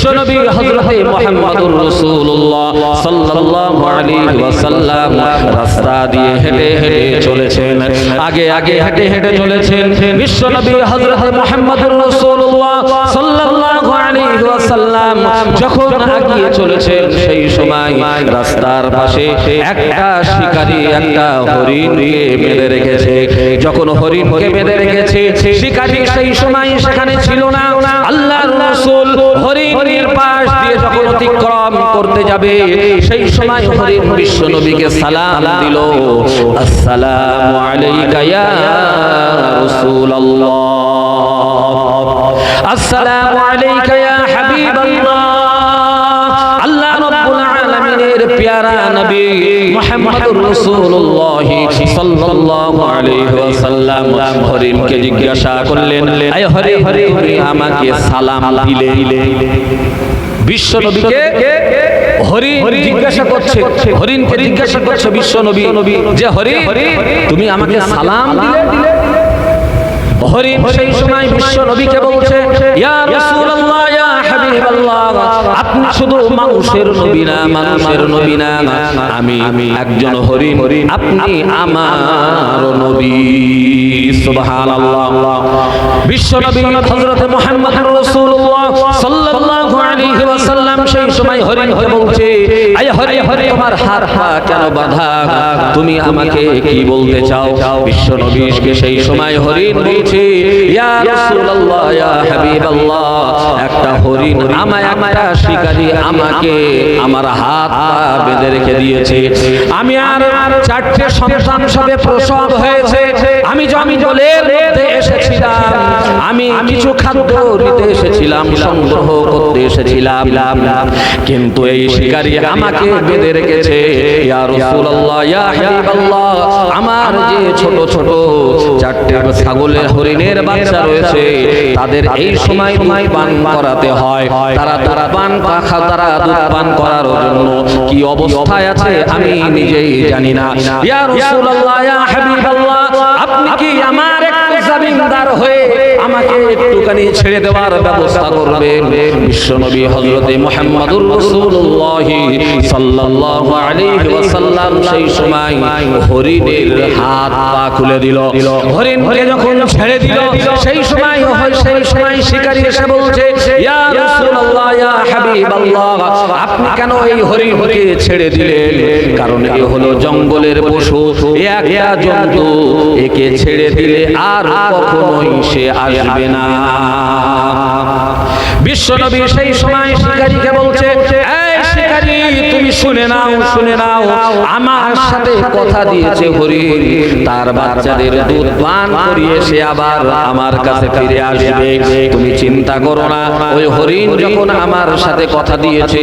বিশ্বনবী হযরতে মুহাম্মদুর রাসূলুল্লাহ সাল্লাল্লাহু আলাইহি ওয়াসাল্লাম হেঁটে হেঁটে চলেছেন। আগে আগে হেঁটে হেঁটে চলেছেন। বিশ্বনবী হযরতে মুহাম্মদুর রাসূলুল্লাহ সাল্লাল্লাহু আলাইহি যখন আগিয়ে চলেছেন সেই সময় রাস্তার পাশে একটা শিকারী একটা হরিণকে বেঁধে রেখেছে। যখন হরিণকে বেঁধে রেখেছে শিকারী সেই সময় সেখানে ছিল না। আল্লাহর রাসূল হরিণের পাশ দিয়ে যখন অতিক্রম করতে যাবে সেই সময় হরিণ বিশ্ব নবীকে সালাম দিল। আসসালামু আলাইকা ইয়া রাসূলুল্লাহ। আসসালামু আলাইকা পেয়ারা নবী মুহাম্মদুর রাসূলুল্লাহ সাল্লাল্লাহু আলাইহি ওয়াসাল্লাম হরিণকে জিজ্ঞাসা করলেন, আয় হরে হরে আমাকে সালাম দিলে। বিশ্ব নবীকে হরিণ জিজ্ঞাসা করছে, হরিণকে জিজ্ঞাসা করছে বিশ্ব নবী, যে হরি, তুমি আমাকে সালাম দিলে? হরিণ সেই সময় বিশ্ব নবীকে বলছে, ইয়া হাবিবাল্লাহ আপনি শুধু মানুষের নবী না, মানুষের নবী না, আমি একজন হরিণ। আপনি আমার নবী, সুবহানাল্লাহ। বিশ্ব নবী হযরত মুহাম্মদ রাসূলুল্লাহ সাল্লাল্লাহু সেই সময় হরিণকে বলছে, আয় হরি হরি তোমার হাত পা কেন বাঁধা? তুমি আমাকে কি বলতে চাও? বিশ্ব নবীকে সেই সময় হরিণ বলছে, ইয়া রাসূলুল্লাহ, ইয়া হাবিবাল্লাহ, একটা হরিণ আমায়, একটা শিকারী আমাকে আমার হাত বেঁধে রেখে দিয়েছে। আমি আর চারটে সন্তান সবে প্রসব হয়েছে। আমি জঙ্গলের মধ্যে এসেছিলাম। আমি কিছু খাদ্য নিতে এসেছিলাম, সংগ্রহ করতে এসেছিলাম। কিন্তু এই শিকারী আমাকে বেঁধে রেখেছে। ইয়া রাসূলুল্লাহ, ইয়া হাবিবাল্লাহ, আমার যে ছোট ছোট চারটে ছাগলের হরিণের বাচ্চা রয়েছে, তাদের এই সময় দুধ পান করাতে হয়। তারা তারা পান পাখা তারা দুধ পান করার জন্য কি অবস্থায় আছে আমি নিজেই জানি না। ইয়া রাসূলুল্লাহ, ইয়া হাবিবাল্লাহ, আপনি কি আমার একটু জামিনদার হয়ে আমাকে একটুখানি ছেড়ে দেওয়ার ব্যবস্থা করবেন। বিশ্বনবী হযরতে মুহাম্মদুর রাসূলুল্লাহ সাল্লাল্লাহু আলাইহি ওয়াসাল্লাম সেই সময় হরিণের হাত পা খুলে দিল। হরিণকে যখন ছেড়ে দিল, সেই সময় সেই সময় শিকারী এসে বলছে, ইয়া রাসূলুল্লাহ, ইয়া হাবিবাল্লাহ, আপনি কেন এই হরিণকে ছেড়ে দিলেন? কারণ এ হলো জঙ্গলের পশু একটা জন্তু, একে ছেড়ে দিলে আর কখনোই সে আসবে না। বিশ্বনবী সেই সময় শিকারীকে বলছে শিকারী তুমি শুনে নাও শুনে নাও আমার সাথে কথা দিয়েছে হরিণ তার বাচ্চাদের দুধ পান করিয়ে সে আবার আমার কাছে ফিরে আসবে। তুমি চিন্তা করো না। ওই হরিণ যখন আমার সাথে কথা দিয়েছে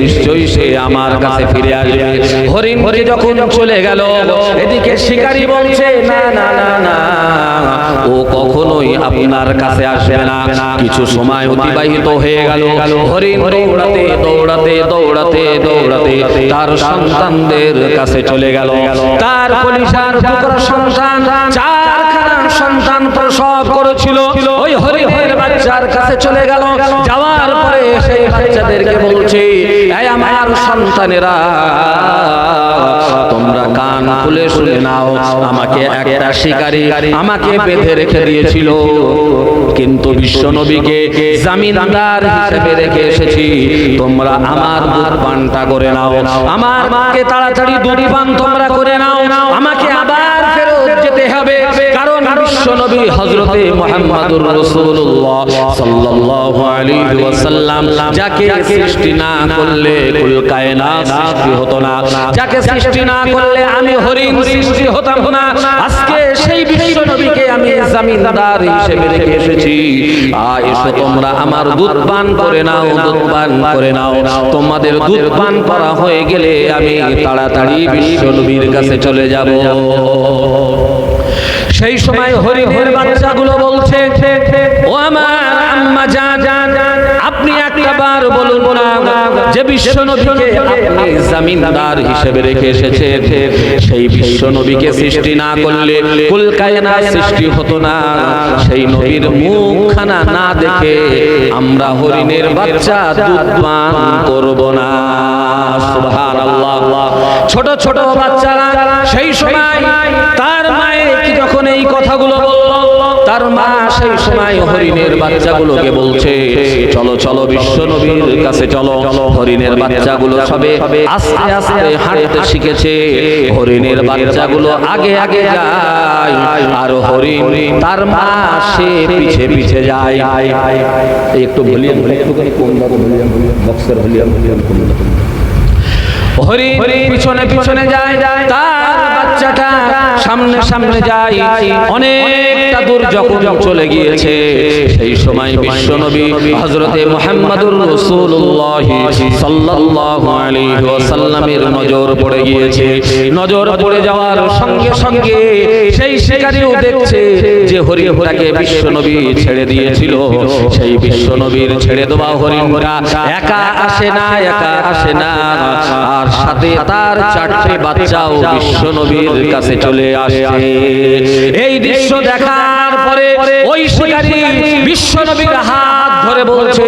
নিশ্চয়ই সে আমার কাছে ফিরে আসবে। হরিণ হরি যখন চলে গেল এদিকে শিকারী বলছে না না না না ও কখনোই আপনার কাছে আসবে না। কিছু সময় অতিবাহিত হয়ে গেল। হরিণ দৌড়াতে দৌড়াতে দৌড়াতে দৌড়াতে দৌড়াতে তার সন্তানদের কাছে চলে গেল। তার কলিজার টুকরা সন্তান, চারখানা সন্তান প্রসব করেছিল। ওই বাচ্চার কাছে চলে গেল। যাওয়ার পরে সেই বাচ্চাদেরকে বলছে, এই আমার সন্তানেরা, তোমরা কান খুলে শুনে নাও। আমাকে একটা শিকারী আমাকে বেঁধে রেখে দিয়েছিল। বিশ্ব নবীকে জামিনদার হিসেবে রেখে এসেছি। তোমরা আমার দুধ পানটা করে নাও। আমার মাকে তাড়াতাড়ি দুধ পান তোমরা করে নাও। আমাকে আবার কারণ বিশ্ব নবী হযরতে রাসূলুল্লাহ সাল্লাল্লাহু আলাইহি ওয়াসাল্লাম, যাকে সৃষ্টি না করলে কুল কায়নাত হতো না। যাকে সৃষ্টি না করলে আমি হরিণ সৃষ্টি হতাম না। আজকে সেই বিশ্ব নবীকে আমি জামিনদার হিসেবে রেখে এসেছি। এসো তোমরা আমার দুধ পান করে নাও দুধ পান করে নাও। তোমাদের দুধ পান করা হয়ে গেলে আমি তাড়াতাড়ি বিশ্ব নবীর কাছে চলে যাব। সেই সময় হরিণের বাচ্চাগুলো বলছে ও আমার আম্মা জান আপনি একবার বলুন যে বিশ্ব নবীকে আপনি জামিনদার হিসেবে রেখে এসেছেন। সেই বিশ্ব নবীকে সৃষ্টি না করলে কুল কায়নাত সৃষ্টি হতো না। সেই নবীর মুখখানা না দেখে আমরা হরিণের বাচ্চা দুধ পান করব না। ছোট ছোট বাচ্চারা, সেই সময় তার মায়ের কি যখন এই কথাগুলো বলল, তার মা সেই সময় হরিণের বাচ্চাগুলোকে বলছে, চলো চলো বিশ্ব নবীর কাছে চলো। হরিণের বাচ্চাগুলো সবে আস্তে আস্তে হাঁটতে শিখেছে। হরিণের বাচ্চাগুলো আগে আগে যায়, আর হরিণ তার মা সে পিছে পিছে যায়। একটু ভলিউম, একটুখানি কম দাও, ভলিউম বক্সের ভলিউম ভলিউম কম দাও। হরি পিছনে পিছনে যায় তার বাচ্চাটা সামনে সামনে যায়। অনেকটা দূর যখন চলে গিয়েছে, সেই সময় বিশ্ব নবী হযরতে মুহাম্মদুর রাসূলুল্লাহ সাল্লাল্লাহু আলাইহি ওয়াসাল্লামের নজর পড়ে গিয়েছে। নজর পড়ে যাওয়ার সঙ্গে সঙ্গে সেই শিকারীও দেখছে যে হরিণটাকে বিশ্ব নবী ছেড়ে দিয়েছিল। সেই বিশ্ব নবীর ছেড়ে দেওয়া হরিণটা একা আসে না, একা আসে না। আর সাথে তার চারটে বাচ্চাও বিশ্ব নবীর কাছে চলে আসে। এই দৃশ্য দেখার পরে ওই শিকারী বিশ্ব নবীর হাত ধরে বলছে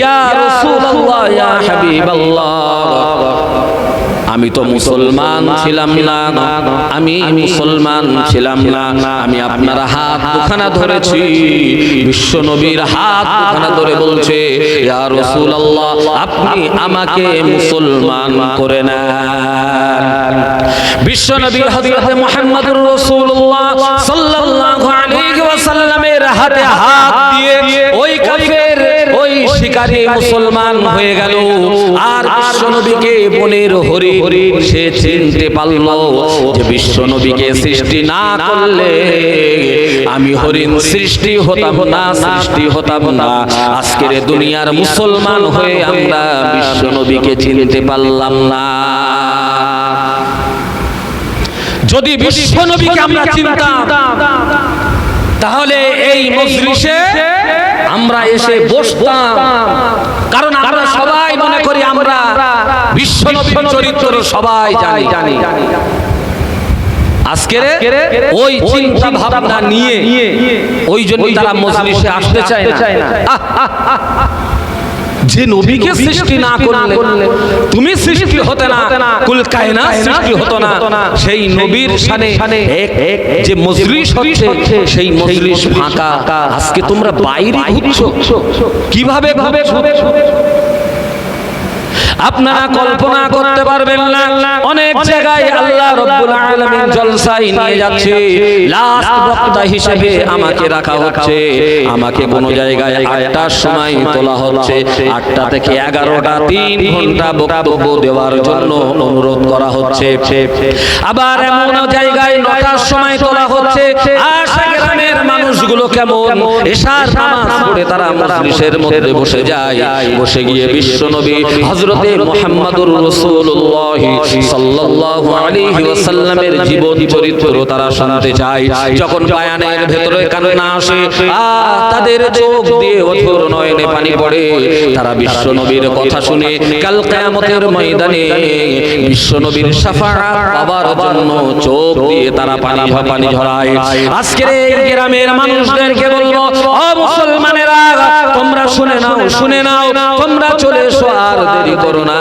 ইয়া রাসূলুল্লাহ ইয়া হাবিবাল্লাহ। আমি তো মুসলমান ছিলাম না আমি মুসলমান ছিলাম না আমি আপনার হাত দুখানা ধরেছি। বিশ্ব নবীর হাত দুখানা ধরে বলছে ইয়া রাসূলুল্লাহ আপনি আমাকে মুসলমান করে নেন। বিশ্ব নবী হযরত মুহাম্মদুর রাসূলুল্লাহ সাল্লাল্লাহু আলাইহি ওয়াসাল্লামের হাতে হাত দিয়ে ওই কাফের, ওই শিকারী মুসলমান হয়ে গেল। আর বনের সে চিনতে পারল যে সৃষ্টি না করলে আমি হরিণ সৃষ্টি হতাম না, সৃষ্টি হতাম না। আজকের দুনিয়ার মুসলমান হয়ে আমরা বিশ্ব নবীকে চিনতে পারলাম না। যদি বিশ্ব নবীকে আমরা চিনতাম তাহলে এই মজলিসে আমরা এসে বসতাম। কারণ আমরা সবাই মনে করি আমরা বিশ্ব নবীর চরিত্র সবাই জানি। আজকের ওই চিন্তা ভাবনা নিয়ে ওই জন্য তারা মজলিসে আসতে চায় না। যে নবীকে সৃষ্টি না করলে তুমি সৃষ্টি হতে না কুল কায়না সৃষ্টি হতো না। সেই নবীর সানে এক এক যে মজলিস হচ্ছে সেই মজলিস ফাঁকা। আজকে তোমরা বাইরে ঘুরছো। কীভাবে ভাবে আপনারা কল্পনা করতে পারবেন না। অনেক জায়গায় আল্লাহ রাব্বুল আলামিন জলসায় নিয়ে যাচ্ছে। লাস্ট বক্তা হিসেবে আমাকে রাখা হচ্ছে। আমাকে কোন জায়গায় আটটার সময় তোলা হচ্ছে। আটটা থেকে এগারোটা তিন ঘণ্টা বক্তব্য দেওয়ার জন্য অনুরোধ করা হচ্ছে। আবার এমন জায়গায় নটার সময় তোলা হচ্ছে। আশা গ্রামের মানুষগুলো কেমন? এশার নামাজ পড়ে তারা মজলিসের মধ্যে বসে যায়। বসে গিয়ে বিশ্ব নবী হযরতে মুহাম্মদুর চোখ দিয়ে তারা পানি ঝরায়। আজকের গ্রামের মানুষদেরকে তোমরা শুনে নাও তোমরা চলে এসো আর দেরি করো না।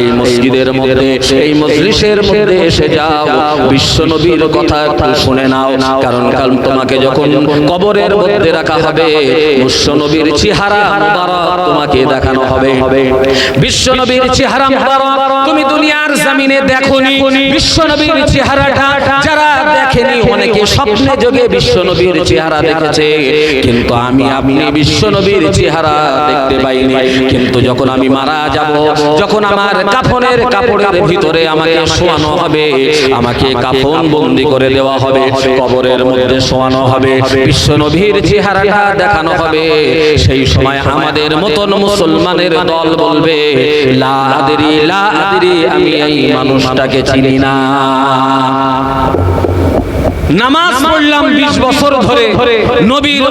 এই মসজিদের মধ্যে এই মজলিসের মধ্যে এসে যাও। বিশ্ব নবীর কথা একটু শুনে নাও কারণ কাল তোমাকে যখন কবরের মধ্যে রাখা হবে বিশ্ব নবীর চেহারা তোমাকে দেখানো হবে। বিশ্ব নবীর চেহারা তুমি দুনিয়ার জমিনে দেখোনি। বিশ্ব নবীর চেহারাটা যারা দেখেনি অনেকে স্বপ্নে যোগে বিশ্ব নবীর চেহারা দেখেছে কিন্তু আমি আপনি বিশ্ব নবীর চেহারা দেখতে পাইনি। কিন্তু যখন আমি মারা যাব যখন আমার কাফনের কাপড়ের ভিতরে আমাকে শোয়ানো হবে আমাকে কাফন বন্দি করে দেওয়া হবে কবরের মধ্যে শোয়ানো হবে বিশ্ব নবীর চেহারাটা দেখানো হবে সেই সময় আমাদের মতন মুসলমানের দল বলবে লা আদরি লা আদরি আমি এই মানুষটাকে চিনি না। নামাজ পড়লাম বিশ বছর ধরে। নবীর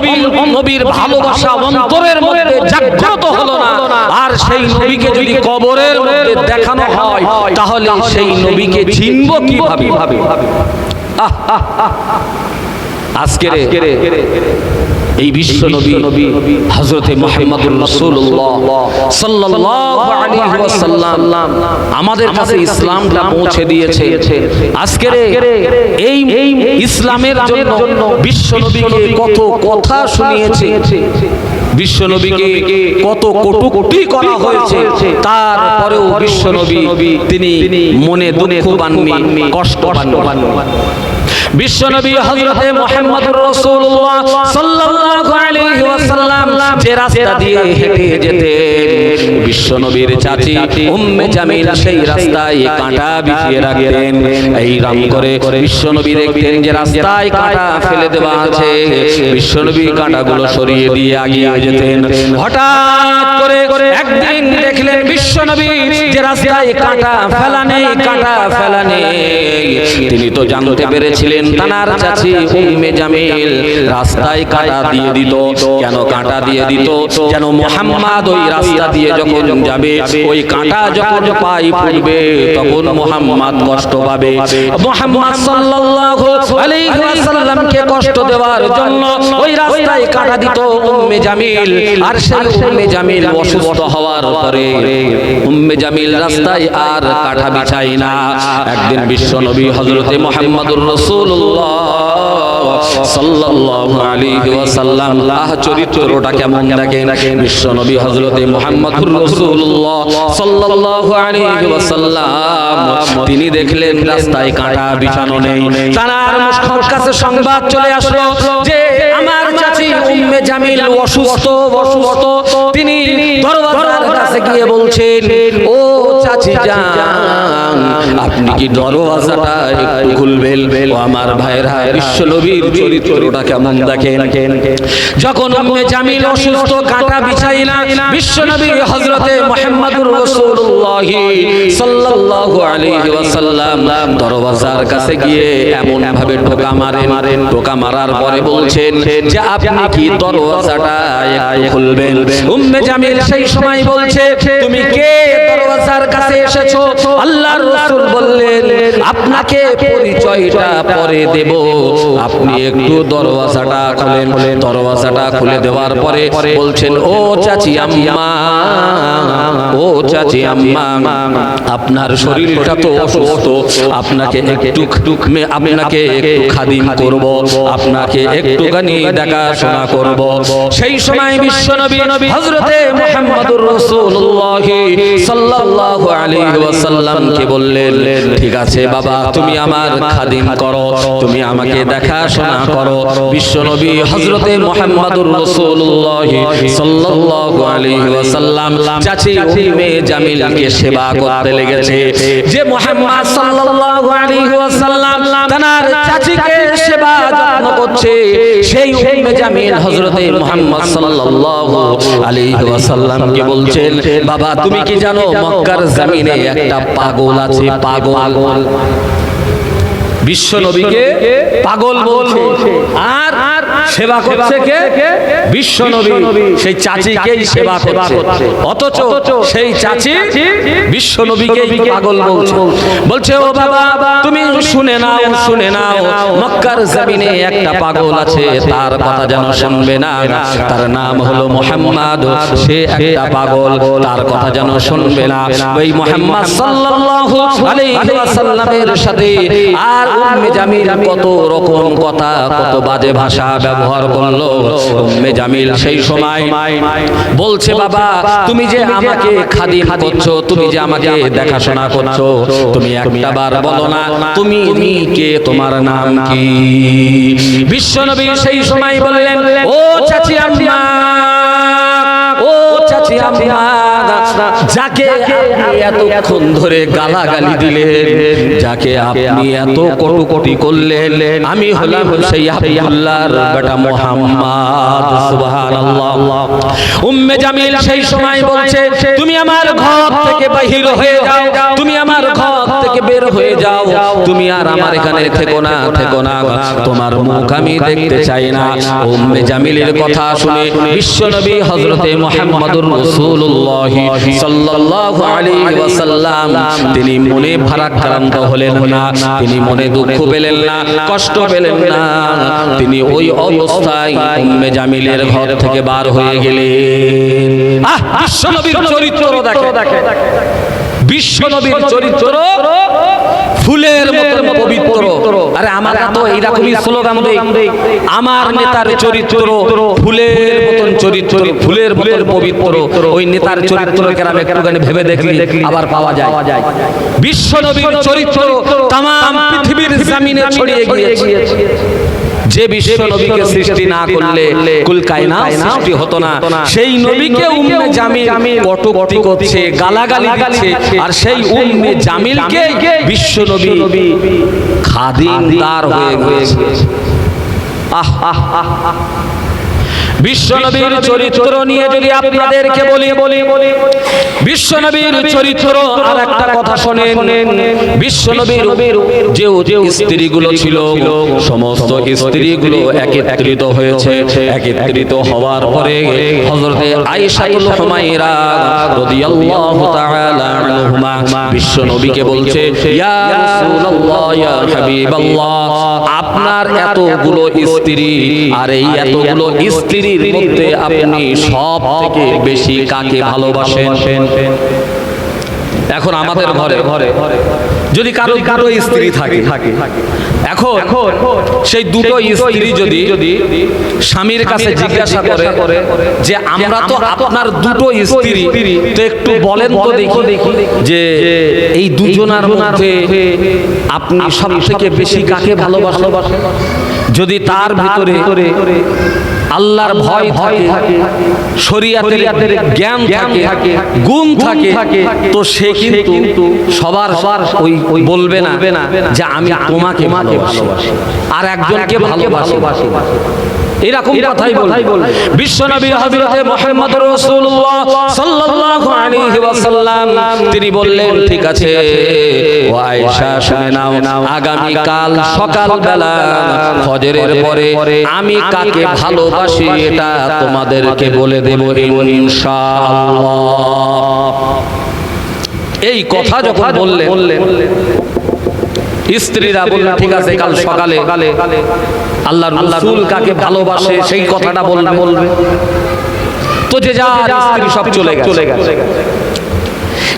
নবীর ভালোবাসা অন্তরের মধ্যে জাগ্রত হলো না। আর সেই নবীকে যদি কবরের মধ্যে দেখানো হয় তাহলে সেই নবীকে চিনব কীভাবে? আহ, আহ, আহ। আজকের এই বিশ্ব নবী হযরতে মুহাম্মদুর রাসূলুল্লাহ সাল্লাল্লাহু আলাইহি ওয়াসাল্লাম আমাদের কাছে ইসলামটা পৌঁছে দিয়েছে। আজকের এই ইসলামের জন্য বিশ্ব নবীকে কত কথা শুনিয়েছে। বিশ্ব নবীকে কত কটূক্তি করা হয়েছে। তারপরেও বিশ্ব নবী তিনি মনে দুঃখ পাননি কষ্ট পাননি। মুহাম্মদুর রাসূলুল্লাহ সাল্লাল্লাহু আলাইহি ওয়াসাল্লাম যে রাস্তা দিয়ে হেঁটে যেতেন। চাচি উম্মে সেই রাস্তায় কাঁটা বিছিয়ে রাখতেন। এই রাম করে বিশ্বনবী দেখতেন যে রাস্তায় কাঁটা ফেলে দেওয়া আছে। বিশ্বনবী কাঁটাগুলো সরিয়ে দিয়ে আগিয়ে যেতেন। হঠাৎ করে একদিন দেখলেন বিশ্বনবী যে রাস্তায় কাঁটা ফেলা কাঁটা ফেলা তিনি তো জানতে পেরেছিলেন তানার চাচি উম্মে জামিল রাস্তায় কাঁটা দিয়ে দিত। কেন কাঁটা দিয়ে দিত? যেন মোহাম্মদ ওই রাস্তা দিয়ে যখন যাবে, ওই কাঁটা যখন পাই পড়বে, তখন মোহাম্মদ কষ্ট পাবে। মোহাম্মদ সাল্লাল্লাহু আলাইহি ওয়াসাল্লামকে কষ্ট দেওয়ার জন্য ওই রাস্তায় কাঁটা দিত উম্মে জামিল। আর সেই উম্মে জামিল অসুস্থ হওয়ার পরে উম্মে জামিল রাস্তায় আর কাঁটা বিছাই না। একদিন বিশ্ব নবী হযরতে মুহাম্মদুর ওয়াসাল্লাম তিনি দেখলেন রাস্তায় কাঁটা বিছানো নেই। তার কাছে সংবাদ চলে আসলো যে উম্মে জামিল অসুস্থ অসুস্থ। তিনি দরওয়াজার কাছে গিয়ে বলছেন, ও চাচি জান, আপনি কি দরওয়াজাটা একটু খুলবেন? ও আমার ভাইরা বিশ্ব নবীর চরিত্রটা কেমন দেখেন? যখন উম্মে জামিল অসুস্থ, কাটা বিছাইলা বিশ্ব নবী হযরতে মুহাম্মদুর রাসূলুল্লাহ সাল্লাল্লাহু আলাইহি ওয়াসাল্লাম দরওয়াজার কাছে গিয়ে এমন ভাবে টোকা মারেন। টোকা মারার পরে বলছেন যে, আপনি কি দরওয়াজাটা একটু খুলবেন। উম্মে জামিল সেই সময় বলছে তুমি কে? দরওয়াজার কাছে এসেছ? আল্লাহর রাসূল বললেন, আপনাকে পরিচয়টা পরে দেব। আপনি একটু দরওয়াজাটা খুলেন। দরওয়াজাটা খুলে দেওয়ার পরে বলছেন, ও চাচি আম্মা, ও চাচি আম্মা, আপনার শরীরটা তো অসুস্থ। আপনাকে একটু আপনাকে একটু খাদিম করব। আপনাকে একটুখানি দেখাশোনা করব। সেই সময় বিশ্ব নবী হযরতে মুহাম্মদুর রাসূলুল্লাহ সাল্লাল্লাহু আলাইহি ওয়াসাল্লামকে বললেন ঠিক আছে বাবা তুমি আমার খাদিম করো তুমি আমাকে দেখাশোনা করো। বিশ্ব নবী হযরতে মুহাম্মদুর রাসূলুল্লাহ সাল্লাল্লাহু আলাইহি ওয়াসাল্লাম চাচি উম্মে জামিলকে সেবা করতে লেগেছে। যে মুহাম্মদ সাল্লাল্লাহু আলাইহি ওয়াসাল্লাম তার চাচিকে যত্ন করছে সেই উম্মে জামিল হযরতে মুহাম্মদ সাল্লাল্লাহু আলাইহি ওয়াসাল্লামকে বলছেন বাবা তুমি কি জানো মক্কার জমিনে একটা পাগল আছে পাগল বিশ্ব নবীকে পাগল বলছে। আর সেবা করছে কে? বিশ্ব নবী। সেই চাচিকেই সেবা করছে? অথচ সেই চাচি বিশ্ব নবীকেই পাগল বলছে। বলছে। ও বাবা তুমি শুনে নাও শুনে নাও। মক্কার জমিনে একটা পাগল আছে তার কথা যেন শুনবে না। তার নাম হলো মোহাম্মদ। সে একটা পাগল তার কথা যেন শুনবে না। ওই মোহাম্মদ সাল্লাল্লাহু আলাইহি ওয়াসাল্লামের সাথে আর উম্মে জামিল কত রকম কথা কত বাজে ভাষা ব্যবহার করল। উম্মে জামিল সেই সময় বলছে বাবা তুমি যে আমাকে খাদিম করছ তুমি যে আমাকে দেখাশোনা করছ তুমি একটা বার বলো না তুমি তুমি কে তোমার নাম কি? বিশ্বনবী সেই সময় বললেন ও চাচি আম্মা ও চাচি আম্মা যাকে এতক্ষণ ধরে গালাগালি দিলেন যাকে আপনি এত কটুকটি করলেন আমি হলাম সেই আল্লাহর বেটা মোহাম্মদ সুবহানাল্লাহ। উম্মে জামিল সেই সময় বলছে তুমি আমার ঘর থেকে বাহির হয়ে যাও তুমি আমার ঘর থেকে বের হয়ে যাও। তুমি আর আমার এখানে থেকো না থেকো না তোমার মুখ আমি দেখতে চাই না। উম্মে জামিলের কথা শুনে বিশ্বনবী হযরতে মুহাম্মদুর রাসূলুল্লাহ সাল্লাল্লাহু আলাইহি ওয়াসাল্লাম। তিনি মনে ভারাক্রান্ত হলেন না। তিনি মনে দুঃখ পেলেন না কষ্ট পেলেন না। তিনি ওই অবস্থায় উম্মে জামিলের ঘর থেকে বার হয়ে গেলেন। আহ বিশ্বনবীর চরিত্র দেখে বিশ্বনবীর চরিত্র ফুলের মতো পবিত্র। আরে আমরা তো এইরকমই স্লোগান দেই আমার নেতার চরিত্র ফুলের মতন চরিত্র ফুলের মতন পবিত্র। ওই নেতার চরিত্র গ্রামে একটুখানি ভেবে দেখলি? আবার পাওয়া যায়। বিশ্ব নবীর চরিত্র তাম পৃথিবীর জামিনে ছড়িয়ে গিয়েছে। যে বিশ্ব নবীকে সৃষ্টি না করলে কুল কায়না সৃষ্টি হতো না। সেই নবীকে উম্মে জামিল কটুক্তি করছে গালাগালি দিচ্ছে। আর সেই উম্মে জামিলকে বিশ্ব নবী খাদিমদার হয়ে গেছে আহ আহ আহ আহ। বিশ্বনবীর চরিত্র নিয়ে যদি আপনাদেরকে বলি বলি বলি, বিশ্বনবীর চরিত্র আর একটা কথা শোনেন। বিশ্বনবীর যে যে স্ত্রীগুলো ছিল, সমস্ত স্ত্রীগুলো একত্রিত হয়েছে। একত্রিত হওয়ার পরে হযরতে আয়েশাতুল হুমায়রা রাদিয়াল্লাহু তাআলা আনহুমা বিশ্বনবীকে বলছে, ইয়া রাসূলুল্লাহ, ইয়া হাবিবাল্লাহ, আপনার এতগুলো স্ত্রী আর এই এতগুলো স্ত্রীর মধ্যে আপনি সব থেকে বেশি কাকে ভালোবাসেন? এখন আমাদের ঘরে। ঘরে। যদি কারও কারও স্ত্রী থাকে। এখন সেই দুটো স্ত্রী যদি স্বামীর কাছে জিজ্ঞাসা করে যে আমরা তো আপনার দুটো স্ত্রী তো একটু বলেন তো দেখি যে এই দুজনার মধ্যে আপনি সব থেকে বেশি কাকে ভালোবাসেন? যদি তার ভিতরে আল্লাহর ভয় ভয় থাকে শরিয়াতের জ্ঞান থাকে গুণ থাকে তো সে কিন্তু সবার সবার ওই ওই বলবে না যে আমি তোমাকে ভালোবাসি। আর একজনকে ভালোবাসি। এরকম কথাই বল বিশ্বনবী হযরতে মুহাম্মদ রাসূলুল্লাহ সাল্লাল্লাহু আলাইহি ওয়াসাল্লাম তিনি বললেন ঠিক আছে ও আয়েশা শুনে নাও আগামী কাল সকাল বেলা ফজরের পরে আমি কাকে ভালোবাসি এটা তোমাদেরকে বলে দেব ইনশাআল্লাহ। এই কথা যখন বললেন স্ত্রীরা বললেন ঠিক আছে কাল সকালে আল্লাহ রাসূল কাকে ভালোবাসে সেই কথাটা বলবে। বলবে। তো যে যা স্ত্রী সব চলে গেছে। চলে গেছে।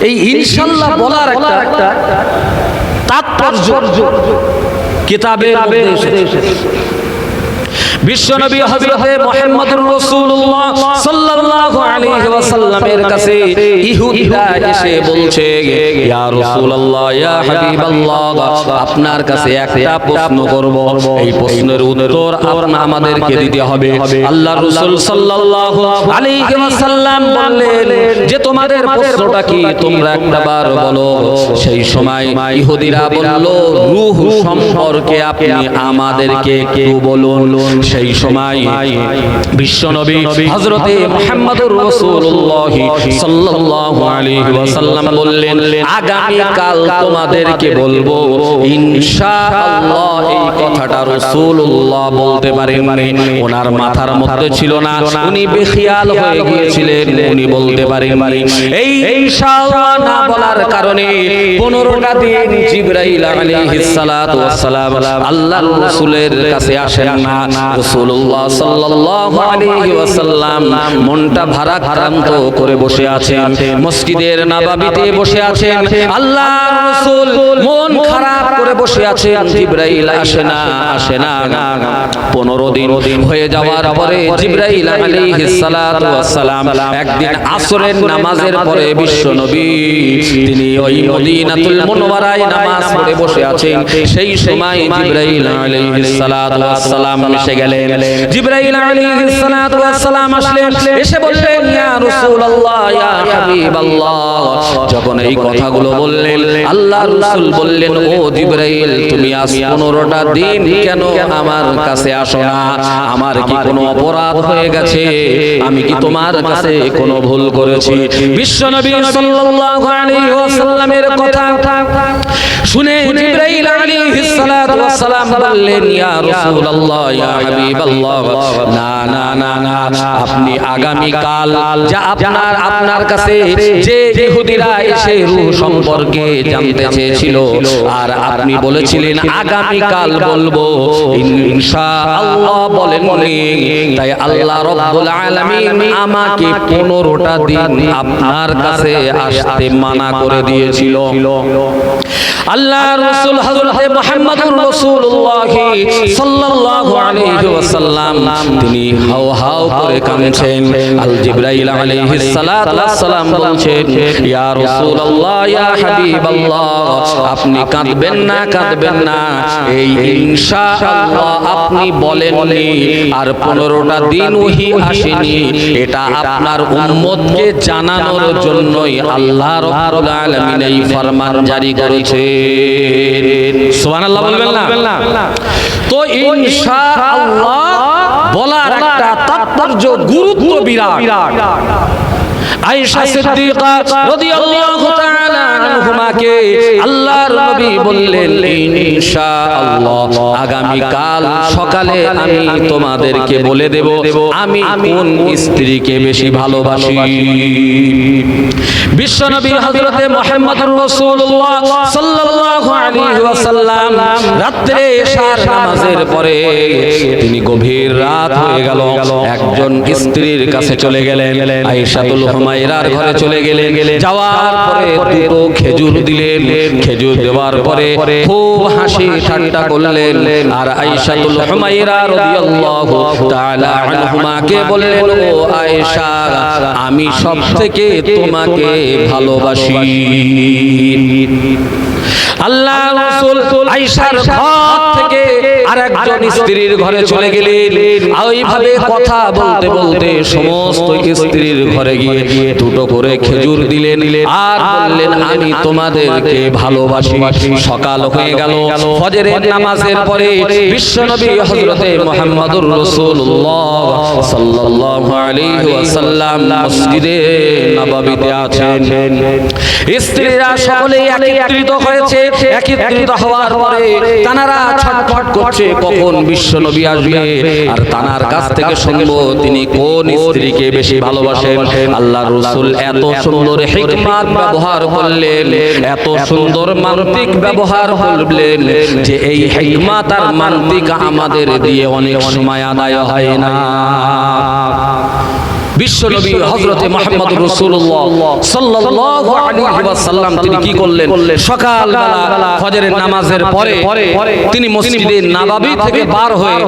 এই ইনশাআল্লাহ বলার একটা তাৎপর্য কিতাবের মধ্যে এসেছে। বিশ্বনবী হযরতে মুহাম্মদুর রাসূলুল্লাহ সাল্লাল্লাহু আলাইহি ওয়াসাল্লামের কাছে ইহুদিরা এসে বলছে, ইয়া রাসূলুল্লাহ, ইয়া হাবিবাল্লাহ, আপনার কাছে একটা প্রশ্ন করব। এই প্রশ্নের উত্তর আপনি, আমাদেরকে দিতে হবে। আল্লাহর রাসূল সাল্লাল্লাহু আলাইহি ওয়াসাল্লাম বললেন, যে তোমাদের প্রশ্নটা কি তোমরা একবার বলো। সেই সময় ইহুদিরা বলল, রূহ সম্পর্কে আপনি আমাদেরকে একটু বলুন। সেই সময় বিশ্বনবী হযরতে মুহাম্মদুর রাসূলুল্লাহ সাল্লাল্লাহু আলাইহি ওয়াসাল্লাম বললেন আগামী কাল তোমাদেরকে বলব, ইনশাআল্লাহ এই কথাটা রাসূলুল্লাহ বলতে পারেন ওনার মাথার মধ্যে ছিল না, উনি বেখিয়াল হয়ে গিয়েছিলেন, উনি বলতে পারেন এই ইনশাআল্লাহ না বলার কারণে 15টা দিন জিবরাইল আলাইহিস সালাতু ওয়াস সালাম আল্লাহর রাসূলের কাছে আসেন না রাসূলুল্লাহ সাল্লাল্লাহু আলাইহি ওয়াসাল্লাম মনটা ভারাক্রান্ত করে বসে আছেন। মসজিদের নববীতে বসে আছেন। আল্লাহর রাসূল মন খারাপ করে বসে আছেন। জিবরাইল আসে না আসে না। 15 দিন হয়ে যাওয়ার পরে জিবরাইল আলাইহিস সালাতু ওয়াসসালাম একদিন আসরের নামাজের পরে বিশ্ব নবী, তিনি ওই মদিনাতুল মুনওয়ারায় নামাজ পড়ে বসে আছেন। সেই সময় জিবরাইল আলাইহিস সালাতু ওয়াসসালাম এসে গেলেন। গেলেন। জিব্রাইল সালাম আসলেন, এসে বললেন, ইয়া রাসূলুল্লাহ, ইয়া হাবিবাল্লাহ। যখন এই কথাগুলো বললেন আল্লাহ রাসূল বললেন, ও জিব্রাইল, তুমি আজ 15টা দিন কেন আমার কাছে আসো না? আমার কি কোনো অপরাধ হয়ে গেছে? আমি কি তোমার কাছে কোনো ভুল করেছি? বিশ্বনবী সাল্লাল্লাহু আলাইহি ওয়াসাল্লামের কথা শুনে জিব্রাইল আলাইহিস সালাম বললেন, ইয়া রাসূলুল্লাহ, ইয়া হাবিবাল্লাহ না না না না আপনি আগামী কাল যা আপনার আপনার কাছে যে ইহুদিরা এসে রূহ সম্পর্কে জানতে চেয়েছিল, আর আপনি বলেছিলেন আগামী কাল বলব। ইনশাআল্লাহ বলেননি তাই আল্লাহ রাব্বুল আলামিন আমাকে 15টা দিন আপনার কাছে আসতে মানা করে দিয়েছিল। আল্লাহ রাসূল হযরতে মুহাম্মদুর রাসূলুল্লাহ সাল্লাল্লাহু আলাইহি ওয়াসাল্লাম তিনি হাও হাও করে কাঁদছেন। আল জিবরাইল আলাইহিস সালাতু ওয়াস সালাম বলছেন ইয়া রাসূলুল্লাহ ইয়া হাবিবাল্লাহ আপনি কাঁদবেন না কাঁদবেন না। এই ইনশাআল্লাহ আপনি বলেননি আর 15টা দিন ওহি আসেনি। এটা আপনার উম্মতকে জানানোর জন্যই আল্লাহ রাব্বুল আলামিন এই ফরমান জারি করেছে সুবহানাল্লাহ বলবেন না। তো ইনশাআল্লাহ বলার একটা তাৎপর্য গুরুত্ব বিরাট। আয়েশা সিদ্দিকা রাদিয়াল্লাহু তাআলা আনহুমাকে আল্লাহর নবী বললেন ইনশাআল্লাহ। আগামী কাল সকালে আমি তোমাদেরকে বলে দেব আমি কোন স্ত্রীকে বেশি ভালোবাসি? বিশ্বনবী হযরতে মুহাম্মদুর রাসূলুল্লাহ সাল্লাল্লাহু আলাইহি ওয়াসাল্লাম রাত্রে এশার নামাজের পরে তিনি গভীর রাত হয়ে গেল। একজন স্ত্রীর কাছে চলে গেলেন। আয়েশাতুল হুমায়রার ঘরে চলে গেলেন। যাওয়ার পরে দুটো খেজুর দিলেন, খেজুর দেওয়ার পরে খুব হাসি ঠাট্টা করলেন। আর আয়েশাতুল হুমায়রা রাদিয়াল্লাহু তাআলা আনহুমাকে বললেন, ও আয়েশা, আমি সব থেকে তোমাকে ভালোবাসি। আল্লাহ রাসূল আয়েশার ঘর থেকে আরেকজন স্ত্রীর ঘরে চলে গেলেন। ওইভাবে কথা বলতে বলতে সমস্ত স্ত্রীর ঘরে গিয়ে দুটো করে খেজুর দিলেন। আর বললেন আমি তোমাদেরকে ভালোবাসি। সকাল হয়ে গেল। ফজরের নামাজের পরে বিশ্বনবী হযরতে মুহাম্মদুর রাসূলুল্লাহ সাল্লাল্লাহু আলাইহি ওয়াসাল্লাম মসজিদে নববীতে আছেন। স্ত্রীরা সকলেই একত্রিত হয়েছে। একত্রিত হওয়ার পরে তানারা ছটফট করছে কখন বিশ্ব নবী আসবে? আর তানার কাছ থেকে শুনব তিনি কোন স্ত্রীকে বেশি ভালোবাসেন? আল্লাহ রসুল এত সুন্দর হিকমাত ব্যবহার করলেন এত সুন্দর মান্তিক ব্যবহার করলেন যে এই হিকমাত আর মান্তিক আমাদের দিয়ে অনেক সময় আদায় হয় না। বিশ্বনবী হযরতে মুহাম্মদ রাসূলুল্লাহ সাল্লাল্লাহু আলাইহি ওয়াসাল্লাম তিনি কি করলেন? সকালবেলা ফজরের নামাজের পরে তিনি মসজিদে নাবাবী থেকে বার হয়ে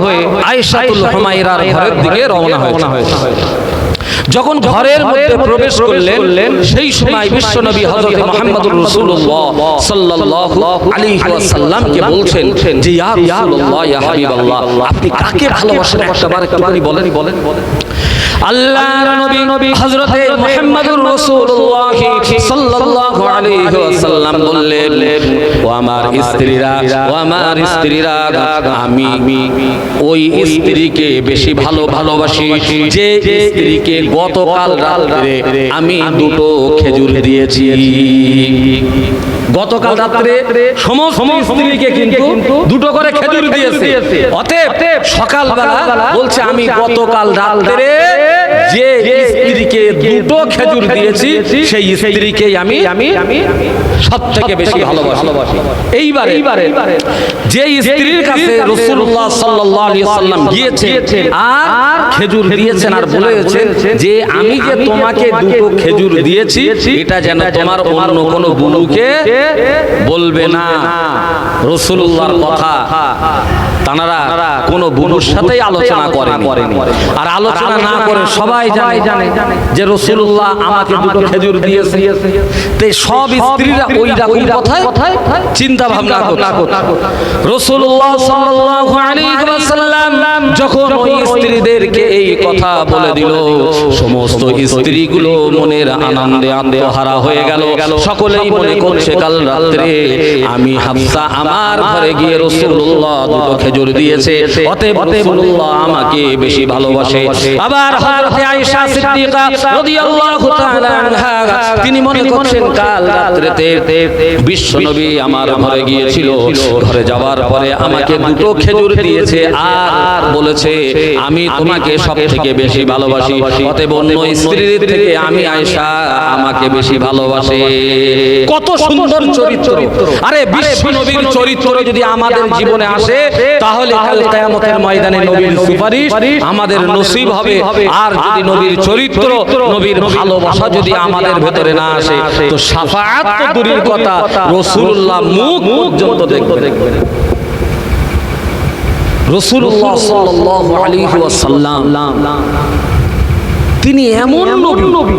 আয়েশাতুল হুমায়রার ঘরের দিকে রওনা হয়েছে যখন ঘরের মধ্যে প্রবেশ করলেন সেই সময় বিশ্বনবী হযরত মুহাম্মদুর রাসূলুল্লাহ সাল্লাল্লাহু আলাইহি ওয়াসাল্লামকে বলছেন যে ইয়া রাসূলুল্লাহ ইয়া হাবিবাল্লাহ আপনি কাকে ভালোবাসেন? একবার একটুখানি বলেন বলেন আল্লাহর নবী নবী হযরতে মুহাম্মদুর রাসূলুল্লাহ সাল্লাল্লাহু আলাইহি ওয়াসাল্লাম বললেন ও আমার স্ত্রীরা ও আমার স্ত্রীরা আমি ওই স্ত্রীকে বেশি ভালো ভালোবাসি যে স্ত্রীকে গতকাল রাত্রে আমি দুটো খেজুর দিয়েছি। গতকাল রাত্রে সমস্ত স্ত্রীকে কিন্তু দুটো করে খেজুর দিয়েছে। অতএব সকালবেলা বলছে, আমি গতকাল রাত্রে যে স্ত্রীকে দুটো খেজুর দিয়েছি সেই স্ত্রীকে আমি আমি আমি সব থেকে বেশি ভালোবাসি। এইবার এইবারে যে স্ত্রীর কাছে রাসূলুল্লাহ সাল্লাল্লাহু আলাইহি সাল্লাম গিয়েছেন আর খেজুর দিয়েছেন আর বলেছেন যে আমি যে তোমাকে দুটো খেজুর দিয়েছি এটা যেন তোমার অন্য কোনো বুনুকে বলবে না। রাসূলুল্লাহর কথা। তানারা কোনো বুবুর সাথেই আলোচনা করেনি। আর আলোচনা না করে সবাই জানে যে রসুল্লাহ আমাকে দুটো খেজুর দিয়েছে। তে সব স্ত্রীরা ওই কথায় চিন্তা ভাবনা রসুল্লাহ সাল্লাল্লাহু আলাইহি ওয়াসাল্লাম যখন ওই স্ত্রীদেরকে এই কথা বলে দিল সমস্ত স্ত্রীগুলো মনের আনন্দে আত্মহারা হয়ে গেল। সকলেই মনে করছে কাল রাত্রে আমি হাফসা আমার ঘরে গিয়ে রসুল্লাহ দুটো খেজুর দিয়েছে অতএব রসুল্লাহ আমাকে বেশি ভালোবাসে। আবার হযরতে আয়েশা সিদ্দিকা রাদিয়াল্লাহু তাআলা আনহা তিনি মনে করছেন কাল রাত্রেতে বিশ্বনবী আমার ঘরে গিয়েছিল। ঘরে যাওয়ার পরে আমাকে দুটো খেজুর দিয়েছে। আর বলেছে আমি তোমাকে সব থেকে বেশি ভালোবাসি। অতএব অন্য স্ত্রীর থেকে আমি আয়েশা আমাকে বেশি ভালোবাসে। কত সুন্দর চরিত্র। আরে বিশ্ব নবীর চরিত্র যদি আমাদের জীবনে আসে তাহলে কাল কিয়ামতের ময়দানে নবীর সুপারিশ আমাদের নসিব হবে। আর যদি নবীর চরিত্র নবীর ভালোবাসা যদি আমাদের ভেতরে না আসে তো শাফাআত তো দূরের কথা। রাসূলুল্লাহ মুখ পর্যন্ত দেখবে রাসূলুল্লাহ সাল্লাল্লাহু আলাইহি ওয়াসাল্লাম তিনি এমন নবী।